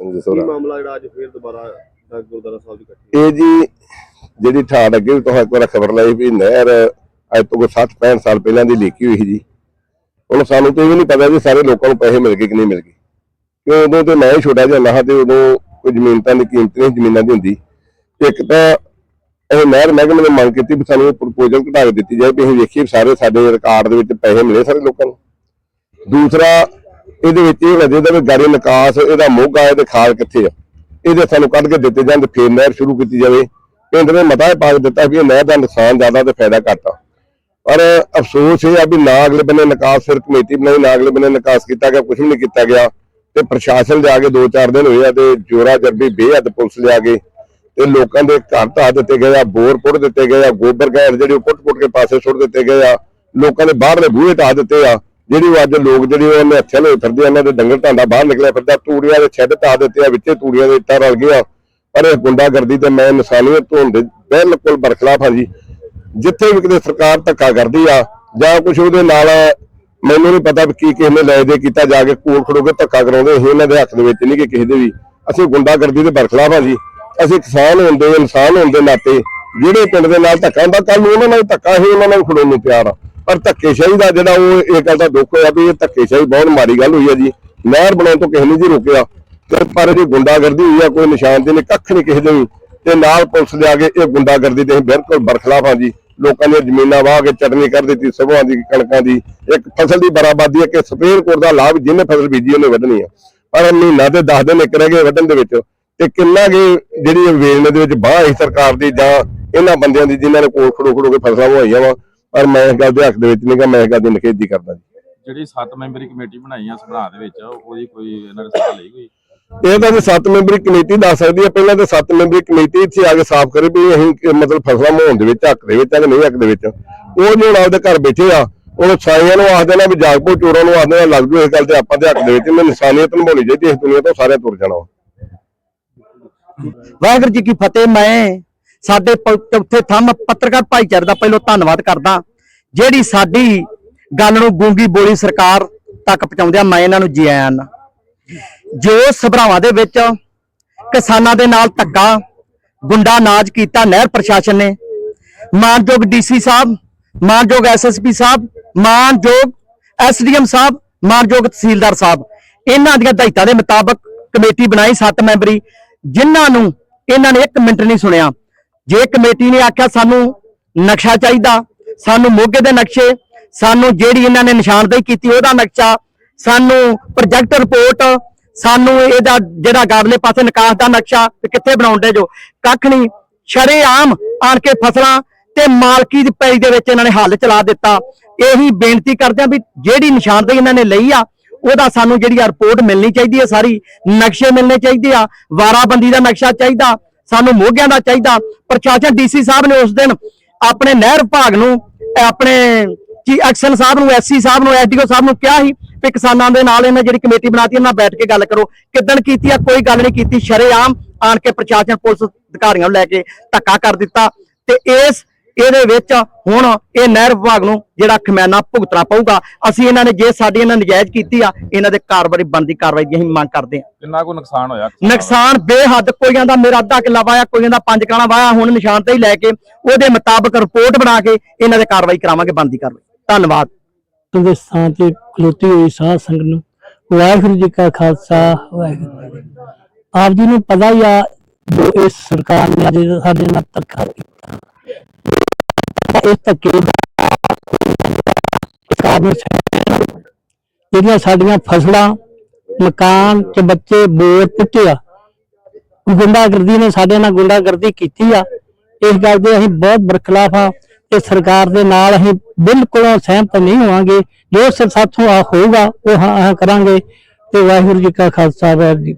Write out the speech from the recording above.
ਸੰਜੇ ਕੀ ਸੋਰਾ ਮਾਮਲਾ ਜਿਹੜਾ ਅੱਜ ਫੇਰ ਦੁਬਾਰਾ ਦਾ ਗੁਰਦੁਆਰਾ ਸਾਹਿਬ ਦੀ ਇਕੱਠੀ ਇਹ ਜੀ ਜਿਹੜੀ ਠਾੜ ਅੱਗੇ ਤੁਹਾਨੂੰ ਇੱਕ ਵਾਰ ਖਬਰ ਲਈ ਵੀ ਨਹਿਰ ਅੱਜ ਤੋਂ ਕੋਈ 60 65 ਸਾਲ ਪਹਿਲਾਂ ਦੀ ਲੀਕੀ ਹੋਈ ਸੀ ਜੀ। ਹੁਣ ਸਾਨੂੰ ਤੇ ਇਹ ਵੀ ਨਹੀਂ ਪਤਾ ਵੀ ਸਾਰੇ ਲੋਕਾਂ ਨੂੰ ਪੈਸੇ ਮਿਲ ਗਏ ਕਿ ਨਹੀਂ ਮਿਲ ਗਏ। ਕਿਉਂ ਉਦੋਂ ਤੇ ਮੈਂ ਛੋਟਾ ਜਿਹਾ ਨਾ ਤੇ ਉਦੋਂ ਕੋਈ ਜ਼ਮੀਨ ਤਾਂ ਦੀ ਕੀਮਤ ਨਹੀਂ ਜ਼ਮੀਨਾਂ ਦੀ ਹੁੰਦੀ। ਇੱਕ ਤਾਂ ਇਹ ਨਹਿਰ ਮਹਿਕਮੇ ਨੇ ਮੰਗ ਕੀਤੀ ਵੀ ਸਾਨੂੰ ਪ੍ਰਪੋਜ਼ਲ ਘਟਾ ਕੇ ਦਿੱਤੀ ਜਾਏ ਵੀ ਅਸੀਂ ਵੇਖੀਏ ਸਾਰੇ ਸਾਡੇ ਰਿਕਾਰਡ ਦੇ ਵਿੱਚ ਪੈਸੇ ਮਿਲੇ ਸਾਰੇ ਲੋਕਾਂ ਨੂੰ। ਦੂਸਰਾ ਇਹਦੇ ਵਿੱਚ ਇਹ ਹੋਣਾ ਚਾਹੀਦਾ ਵੀ ਗਾੜੀ ਨਿਕਾਸ, ਇਹਦਾ ਮੋਗਾ, ਇਹਦੇ ਖਾਲ ਕਿੱਥੇ ਆ? ਇਹਦੇ ਸਾਨੂੰ ਕੱਢ ਕੇ ਦਿੱਤੇ ਜਾਣ ਤੇ ਫੇਰ ਨਹਿਰ ਸ਼ੁਰੂ ਕੀਤੀ ਜਾਵੇ। ਪਿੰਡ ਨੇ ਮਤਾ ਪਾ ਦਿੱਤਾ ਵੀ ਇਹ ਨਹਿਰ ਦਾ ਨੁਕਸਾਨ ਜ਼ਿਆਦਾ ਤੇ ਫਾਇਦਾ ਘੱਟ ਆ। ਪਰ ਅਫਸੋਸ ਇਹ ਆ ਵੀ ਨਾ ਅਗਲੇ ਬੰਨੇ ਨਿਕਾਸ ਫਿਰ ਕਮੇਟੀ ਬਣਾਈ, ਨਾ ਅਗਲੇ ਬੰਨੇ ਨਿਕਾਸ ਕੀਤਾ ਗਿਆ ਕੁਝ ਵੀ ਨਹੀਂ ਕੀਤਾ ਗਿਆ। ਤੇ ਪ੍ਰਸ਼ਾਸਨ ਦੇ ਕੇ 2-4 ਦਿਨ ਹੋਏ ਆ ਤੇ ਜੋਰਾ ਜਰਬੀ ਬੇਹੱਦ ਪੁਲਿਸ ਲਿਆ ਕੇ ਤੇ ਲੋਕਾਂ ਦੇ ਘਰ ਢਾਹ ਦਿੱਤੇ ਗਏ ਆ, ਬੋਰ ਪੁੱਟ ਦਿੱਤੇ ਗਏ ਆ, ਗੋਬਰ ਗੈਰ ਜਿਹੜੇ ਉਹ ਪੁੱਟ-ਪੁੱਟ ਕੇ ਪਾਸੇ ਸੁੱਟ ਦਿੱਤੇ ਗਏ ਆ। ਲੋਕਾਂ ਦੇ ਬਾਹਰਲੇ ਬੂਹੇ ਢਾਹ ਦਿੱਤੇ ਆ। ਜਿਹੜੀ ਉਹ ਅੱਜ ਲੋਕ ਜਿਹੜੇ ਉਹਨੇ ਹੱਥਾਂ ਨਾਲ ਫਿਰਦੇ ਉਹਨਾਂ ਦੇ ਡੰਗਰ ਢਾਂਡਾ ਬਾਹਰ ਨਿਕਲਿਆ ਫਿਰਦਾ, ਤੂੜੀਆਂ ਦੇ ਛੱਡ ਢਾਹ ਦਿੱਤੇ ਆ, ਵਿੱਚੇ ਤੂੜੀਆਂ ਦੇ ਇੱਟਾਂ ਰਲ ਗਈਆਂ। ਪਰ ਇਹ ਗੁੰਡਾਗਰਦੀ ਤੇ ਮੈਂ ਇਨਸਾਨੀਅਤ ਤੋਂ ਦੇ ਬਿਲਕੁਲ ਬਰਖਲਾਫ ਹਾਂ ਜੀ। ਜਿੱਥੇ ਵੀ ਕਿਤੇ ਸਰਕਾਰ ਧੱਕਾ ਕਰਦੀ ਆ, ਜਾਂ ਕੁਝ ਉਹਦੇ ਨਾਲ ਮੈਨੂੰ ਨਹੀਂ ਪਤਾ ਕੀ ਕਿਸੇ ਨੇ ਲੈ ਦੇ ਕੀਤਾ, ਜਾ ਕੇ ਕੋਲ ਖੜੋ ਕੇ ਧੱਕਾ ਕਰਾਉਂਦੇ, ਅਸੀਂ ਇਹਨਾਂ ਦੇ ਹੱਥ ਦੇ ਵਿੱਚ ਨਹੀਂ ਕਿ ਕਿਸੇ ਦੇ ਵੀ। ਅਸੀਂ ਗੁੰਡਾਗਰਦੀ ਦੇ ਬਰਖਲਾਫ ਹਾਂ ਜੀ। ਅਸੀਂ ਕਿਸਾਨ ਹੁੰਦੇ ਇਨਸਾਨ ਹੁੰਦੇ ਨਾਤੇ, ਜਿਹੜੇ ਪਿੰਡ ਦੇ ਨਾਲ ਧੱਕਾ ਹੁੰਦਾ ਕੱਲ ਨੂੰ ਉਹਨਾਂ ਨਾਲ ਧੱਕਾ ਹੀ ਉਹਨਾਂ ਨਾਲ ਖੜੋਣ ਨੂੰ ਤਿਆਰ ਆ। ਪਰ ਧੱਕੇਸ਼ਾਹੀ ਦਾ ਜਿਹੜਾ ਉਹ ਇਹ ਗੱਲ ਦਾ ਦੁੱਖ ਹੋਇਆ ਵੀ ਇਹ ਧੱਕੇਸ਼ਾਹੀ ਬਹੁਤ ਮਾੜੀ ਗੱਲ ਹੋਈ ਹੈ ਜੀ। ਨਹਿਰ ਬਣਾਉਣ ਤੋਂ ਕਿਸੇ ਨੇ ਜੀ ਰੋਕਿਆ। ਤੇ ਪਰ ਇਹਦੀ ਗੁੰਡਾਗਰਦੀ ਹੋਈ ਆ, ਕੋਈ ਨਿਸ਼ਾਨ ਤੇ ਨਹੀਂ, ਕੱਖ ਨਹੀਂ ਕਿਸੇ ਦੇ ਵੀ। ਤੇ ਨਾਲ ਪੁਲਿਸ ਲਿਆ ਕੇ ਇਹ ਗੁੰਡਾਗਰਦੀ ਤੇ ਬਿਲਕੁਲ ਬਰਖਲਾਫ ਹਾਂ ਜੀ। ਲੋਕਾਂ ਦੀਆਂ ਜ਼ਮੀਨਾਂ ਵਾਹ ਕੇ ਚਟਨੀ ਕਰ ਦਿੱਤੀ ਸਭੋਆਂ ਦੀ, ਕਣਕਾਂ ਦੀ। ਇੱਕ ਫਸਲ ਦੀ ਬਰਾਬਾਦੀ ਹੈ ਕਿ ਸਪੇਰ ਕੋਰ ਦਾ ਲਾਭ ਜਿਹਨੇ ਫਸਲ ਬੀਜੀ, ਉਹਨੇ ਵੱਢਣੀ ਆ ਪਰ ਮਹੀਨਾ ਤੇ 10 ਦਿਨ ਇੱਕ ਰਹਿ ਗਏ ਵੱਢਣ ਦੇ ਵਿੱਚ। ਤੇ ਕਿੰਨਾ ਕੁ ਜਿਹੜੀ ਇਹ ਵੇਲਣੇ ਦੇ ਵਿੱਚ ਬਾਹ ਹੈ ਸਰਕਾਰ ਦੀ ਜਾਂ ਇਹਨਾਂ ਬੰਦਿਆਂ ਦੀ ਜਿਨ੍ਹਾਂ ਨੇ ਕੋਲ ਖੜੋ ਖੜੋ ਕੇ ਫਸਲਾਂ ਹੋਈਆਂ ਵਾ ਪਰ ਮੈਂ ਇਸ ਗੱਲ ਦੇ ਹੱਕ ਦੇ ਵਿੱਚ ਨਹੀਂ ਗਾ ਮੈਂ ਇਸ ਗੱਲ ਦੀ ਨਿਖੇਧੀ ਕਰਦਾ ਜੀ। ਜਿਹੜੀ 7 ਮੈਂਬਰੀ ਕਮੇਟੀ ਬਣਾਈ ਆ ਸਭਰਾ ਦੇ ਵਿੱਚ ਉਹਦੀ ਕੋਈ ਇਹਨਾਂ ਨੇ ਸਲਾਹ ਲਈ ਕੋਈ? ਇਹ ਤਾਂ ਜੀ ਸੱਤ ਮੈਂਬਰੀ ਕਮੇਟੀ ਦੱਸ ਸਕਦੀ ਹੈ ਪਹਿਲਾਂ ਤਾਂ ਸੱਤ ਮੈਂਬਰੀ ਕਮੇਟੀ ਇੱਥੇ ਆ ਕੇ ਸਾਫ਼ ਕਰੇ ਵੀ ਅਸੀਂ ਇਹ ਮਤਲਬ ਫਸਲਾਂ ਮੋਹਣ ਦੇ ਵਿੱਚ ਹੱਕ ਦੇ ਵਿੱਚ ਆ ਕਿ ਨਹੀਂ ਹੱਕ ਦੇ ਵਿੱਚ। ਉਹ ਜੋ ਹੁਣ ਆਪਦੇ ਘਰ ਬੈਠੇ ਆ ਉਹ ਸਾਈਆਂ ਨੂੰ ਆਖਦੇ ਨੇ ਵੀ ਜਾਗਪੋ ਚੋਰਾਂ ਨੂੰ ਆਖਦੇ ਨੇ ਲੱਗ ਜੂ ਇਸ ਗੱਲ ਤੇ ਆਪਾਂ ਦੇ ਹੱਕ ਦੇ ਵਿੱਚ ਮੈਂ ਇਨਸਾਨੀਅਤ ਨਿਭਾਉਣੀ ਚਾਹੀਦੀ ਇਸ ਦੁਨੀਆ ਤੋਂ ਸਾਰੇ ਤੁਰ ਜਾਣਾ। ਵਾ। ਵਾਹਿਗੁਰੂ ਜੀ ਕੀ ਫਤਿਹ ਮੈਂ ਸਾਡੇ ਪ- ਚੌਥੇ ਥੰਮ ਪੱਤਰਕਾਰ ਭਾਈਚਾਰੇ ਦਾ ਪਹਿਲਾਂ ਧੰਨਵਾਦ ਕਰਦਾ। ਜਿਹੜੀ ਸਾਡੀ ਗੱਲ ਨੂੰ ਗੂੰਗੀ ਬੋਲੀ ਸਰਕਾਰ ਤੱਕ ਪਹੁੰਚਾਉਂਦਿਆਂ ਮੈਂ ਇਹਨਾਂ ਨੂੰ ਜੀ ਆਇਆਂ ਜੋ ਸਭਰਾਵਾਂ ਦੇ ਵਿੱਚ ਕਿਸਾਨਾਂ ਦੇ ਨਾਲ ਧੱਕਾ, ਗੁੰਡਾ ਨਾਜ ਕੀਤਾ ਨਹਿਰ ਪ੍ਰਸ਼ਾਸਨ ਨੇ। ਮਾਨਯੋਗ ਡੀਸੀ ਸਾਹਿਬ, ਮਾਨਯੋਗ ਐਸਐਸਪੀ ਸਾਹਿਬ, ਮਾਨਯੋਗ ਐਸਡੀਐਮ ਸਾਹਿਬ, ਮਾਨਯੋਗ ਤਹਿਸੀਲਦਾਰ ਸਾਹਿਬ, ਇਹਨਾਂ ਦੀਆਂ ਹਦਾਇਤਾਂ ਦੇ ਮੁਤਾਬਕ ਕਮੇਟੀ ਬਣਾਈ 7 ਮੈਂਬਰੀ, ਜਿਨ੍ਹਾਂ ਨੂੰ ਇਹਨਾਂ ਨੇ 1 ਮਿੰਟ ਨਹੀਂ ਸੁਣਿਆ। ਜੇ ਕਮੇਟੀ ਨੇ ਆਖਿਆ ਸਾਨੂੰ ਨਕਸ਼ਾ ਚਾਹੀਦਾ, ਸਾਨੂੰ ਮੋਗੇ ਦੇ ਨਕਸ਼ੇ, ਸਾਨੂੰ ਜਿਹੜੀ ਇਹਨਾਂ ਨੇ ਨਿਸ਼ਾਨਦੇਹੀ ਕੀਤੀ ਉਹਦਾ ਨਕਸ਼ਾ, ਸਾਨੂੰ ਪ੍ਰੋਜੈਕਟ ਰਿਪੋਰਟ, ਸਾਨੂੰ ਇਹਦਾ ਜਿਹੜਾ ਗਾਵਲੇ ਪਾਸੇ ਨਿਕਾਸ ਦਾ ਨਕਸ਼ਾ, ਤੇ ਕਿੱਥੇ ਬਣਾਉਂਦੇ ਜੋ, ਕੱਖ ਨਹੀਂ ਸ਼ਰੇਆਮ ਆਣ ਕੇ ਫਸਲਾਂ ਤੇ ਮਾਲਕੀ ਦੀ ਪੈਲੀ ਦੇ ਵਿੱਚ ਇਹਨਾਂ ਨੇ ਹੱਲ ਚਲਾ ਦਿੱਤਾ। ਇਹੀ ਬੇਨਤੀ ਕਰਦੇ ਆ ਵੀ ਜਿਹੜੀ ਨਿਸ਼ਾਨਦੇਹੀ ਇਹਨਾਂ ਨੇ ਲਈ ਆ, ਉਹਦਾ ਸਾਨੂੰ ਜਿਹੜੀ ਆ ਰਿਪੋਰਟ ਮਿਲਣੀ ਚਾਹੀਦੀ ਹੈ ਸਾਰੀ, ਨਕਸ਼ੇ ਮਿਲਣੇ ਚਾਹੀਦੇ ਆ, ਵਾਰਾਬੰਦੀ ਦਾ ਨਕਸ਼ਾ ਚਾਹੀਦਾ ਸਾਨੂੰ ਮੋਗਿਆਂ ਦਾ ਚਾਹੀਦਾ। ਪ੍ਰਸ਼ਾਸਨ ਡੀਸੀ ਸਾਹਿਬ ਨੇ ਉਸ ਦਿਨ ਆਪਣੇ ਨਹਿਰ ਵਿਭਾਗ ਨੂੰ ਆਪਣੇ ਜੀ ਐਕਸ਼ਨ ਸਾਹਿਬ ਨੂੰ, ਐਸਸੀ ਸਾਹਿਬ ਨੂੰ, ਐਸਡੀਓ ਸਾਹਿਬ ਨੂੰ ਕਿਹਾ ਸੀ ਵੀ ਕਿਸਾਨਾਂ ਦੇ ਨਾਲ ਇਹਨਾਂ ਜਿਹੜੀ ਕਮੇਟੀ ਬਣਾਤੀ ਇਹਨਾਂ ਨਾਲ ਬੈਠ ਕੇ ਗੱਲ ਕਰੋ। ਕਿਦਣ ਕੀਤੀ ਆ, ਕੋਈ ਗੱਲ ਨਹੀਂ ਕੀਤੀ। ਸ਼ਰੇਆਮ ਆਣ ਕੇ ਪ੍ਰਸ਼ਾਸਨ ਪੁਲਿਸ ਅਧਿਕਾਰੀਆਂ ਨੂੰ ਲੈ ਕੇ ਧੱਕਾ ਕਰ ਦਿੱਤਾ। ਤੇ ਇਸ ਇਹਦੇ ਵਿੱਚ ਹੁਣ ਇਹ ਨਹਿਰ ਵਿਭਾਗ ਨੂੰ ਜਿਹੜਾ ਖਮਿਆਨਾ ਭੁਗਤਣਾ ਪਊਗਾ ਅਸੀਂ ਇਹਨਾਂ ਨੇ ਜੇ ਸਾਡੀ ਇਹਨਾਂ ਨਜਾਇਜ਼ ਕੀਤੀ ਆ ਇਹਨਾਂ ਦੇ ਕਾਰਵਾਈ ਬਣਦੀ ਕਾਰਵਾਈ ਦੀ ਅਸੀਂ ਮੰਗ ਕਰਦੇ ਹਾਂ ਕਿੰਨਾ ਕੋ ਨੁਕਸਾਨ ਹੋਇਆ? ਨੁਕਸਾਨ ਬੇਹੱਦ ਕੋਈਆਂ ਦਾ ਮੇਰਾ ਅੱਧਾ ਕਿੱਲਾ ਵਾਇਆ ਕੋਈਆਂ ਦਾ ਪੰਜ ਕਾਣਾ ਵਾਇਆ ਹੁਣ ਨਿਸ਼ਾਨ ਤੇ ਹੀ ਲੈ ਕੇ ਉਹਦੇ ਮੁਤਾਬਕ ਰਿਪੋਰਟ ਬਣਾ ਕੇ ਇਹਨਾਂ ਦੇ ਕਾਰਵਾਈ ਕਰਾਵਾਂਗੇ ਬਣਦੀ ਕਾਰਵਾਈ ਧੰਨਵਾਦ ਦੇ ਸਥਾਨ ਤੇ ਖਲੋਤੀ ਹੋਈ ਸਾਧ ਸੰਗਤ ਨੂੰ ਵਾਹਿਗੁਰੂ ਜੀ ਕਾ ਖਾਲਸਾ ਵਾਹਿਗੁਰੂ। ਆਪ ਜੀ ਨੂੰ ਪਤਾ ਹੀ ਆ ਇਸ ਸਰਕਾਰ ਨੇ ਅੱਜ ਸਾਡੇ ਨਾਲ ਧੱਕਾ ਕੀਤਾ ਇਸ ਧੱਕੇ ਦਾ ਸਰਕਾਰ ਜਿਹੜੀਆਂ ਸਾਡੀਆਂ ਫਸਲਾਂ, ਮਕਾਨ ਤੇ ਬੱਚੇ, ਬੋਰ ਪੁੱਟਿਆ ਗੁੰਡਾਗਰਦੀ ਨੇ ਸਾਡੇ ਨਾਲ ਗੁੰਡਾਗਰਦੀ ਕੀਤੀ ਆ। ਇਸ ਗੱਲ ਦੇ ਅਸੀਂ ਬਹੁਤ ਬਰਖਲਾਫ ਆ ਤੇ ਸਰਕਾਰ ਦੇ ਨਾਲ ਅਸੀਂ ਬਿਲਕੁਲ ਸਹਿਮਤ ਨਹੀਂ ਹੋਵਾਂਗੇ। ਜੋ ਸਰ ਸਾਥੋਂ ਆ ਹੋਊਗਾ, ਉਹ ਹਾਂ ਕਰਾਂਗੇ। ਤੇ ਵਾਹਿਗੁਰੂ ਜੀ ਕਾ ਖਾਲਸਾ, ਵਾਹਿਗੁਰੂ ਜੀ